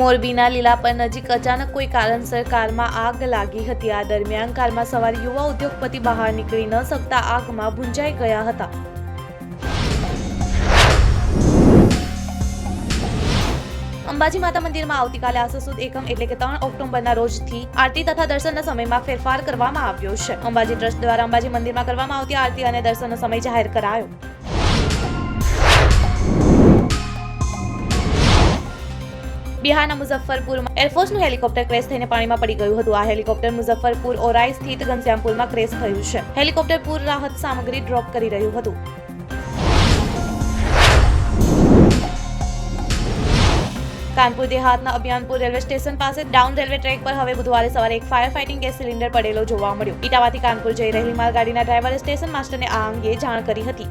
મોરબીના લીલાપર નજીક અચાનક કોઈ કારણસર કારમાં આગ લાગી હતી. આ દરમિયાન કારમાં સવાર યુવા ઉદ્યોગપતિ બહાર નીકળી ન શકતા આગમાં ભૂંજાઈ ગયા હતા. અંબાજી માતા મંદિરમાં આવતીકાલે આસસુદ એકમ એટલે કે ત્રણ ઓક્ટોબરના રોજથી આરતી તથા દર્શનના સમયમાં ફેરફાર કરવામાં આવ્યો છે. અંબાજી ટ્રસ્ટ દ્વારા અંબાજી મંદિરમાં કરવામાં આવતી આરતી અને દર્શનનો સમય જાહેર કરાયો. બિહારના મુઝફ્ફરપુરમાં એરફોર્સનું હેલિકોપ્ટર ક્રેશ થઈને પાણીમાં પડી ગયું હતું. આ હેલિકોપ્ટર મુઝફ્ફરપુર ઓરાઈ સ્થિત ઘનશ્યામપુરમાં ક્રેશ થયું છે. હેલિકોપ્ટર પૂર રાહત સામગ્રી ડ્રોપ કરી રહ્યું હતું. કાનપુર દેહાતના અભિયાનપુર રેલવે સ્ટેશન પાસે ડાઉન રેલવે ટ્રેક પર હવે બુધવારે સવારે એક ફાયર ફાઇટિંગ ગેસ સિલિન્ડર પડેલો જોવા મળ્યો. ઇટાવાથી કાનપુર જઈ રહેલી માલગાડીના ડ્રાઈવરે સ્ટેશન માસ્ટરને આ અંગે જાણ કરી હતી.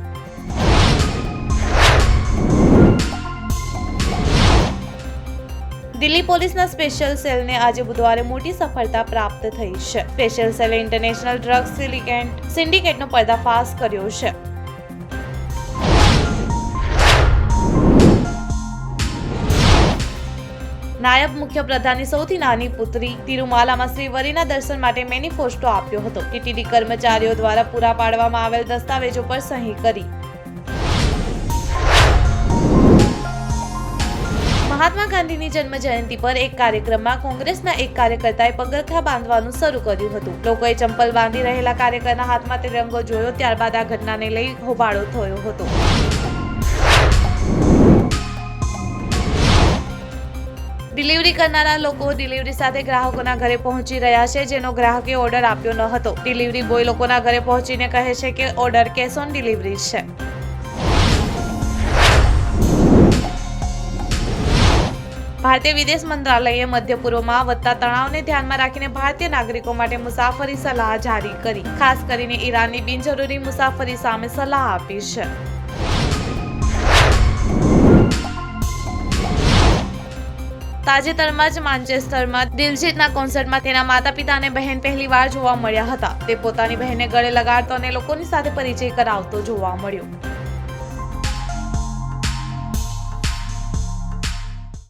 દિલ્હી પોલીસના સ્પેશિયલ સેલને આજે બુધવારે મોટી સફળતા પ્રાપ્ત થઈ છે. સ્પેશિયલ સેલે ઇન્ટરનેશનલ ડ્રગ સિલિકેન્ટ સિન્ડિકેટનો પર્દાફાશ કર્યો છે. નાયબ મુખ્યપ્રધાનની સૌથી નાની પુત્રી તિરુમાલામાં શ્રીવરીના દર્શન માટે મેનિફેસ્ટો આપ્યો હતો. ટીટીડી કર્મચારીઓ દ્વારા પૂરા પાડવામાં આવેલ દસ્તાવેજો પર સહી કરી. મહાત્મા ગાંધીની જન્મ જયંતિ પર એક કાર્યક્રમમાં કોંગ્રેસના એક કાર્યકર્તાએ પગરખા બાંધવાનું શરૂ કર્યું હતું. લોકોએ ચંપલ બાંધી રહેલા કાર્યકરના હાથમાં તિરંગો જોયો, ત્યારબાદ આ ઘટનાને લઈ હોબાળો થયો હતો. ડિલિવરી કરનારા લોકો ડિલિવરી સાથે ગ્રાહકોના ઘરે પહોંચી રહ્યા છે, જેનો ગ્રાહકે ઓર્ડર આપ્યો ન હતો. ડિલિવરી બોય લોકોના ઘરે પહોંચીને કહે છે કે ઓર્ડર કેશ ઓન ડિલિવરી છે. ભારતીય વિદેશ મંત્રાલયે મધ્ય પૂર્વમાં વધતા તણાવને ધ્યાનમાં રાખીને ભારતીય નાગરિકો માટે મુસાફરી સલાહ જારી કરી. ખાસ કરીને ઈરાનની બિનજરૂરી મુસાફરી સામે સલાહ આપી છે. તાજેતરમાં જ માન્ચેસ્ટરમાં દિલજીતના કોન્સર્ટમાં તેના માતા પિતા અને બહેન પહેલીવાર જોવા મળ્યા હતા. તે પોતાની બહેનને ગળે લગાડતો અને લોકોની સાથે પરિચય કરાવતો જોવા મળ્યો.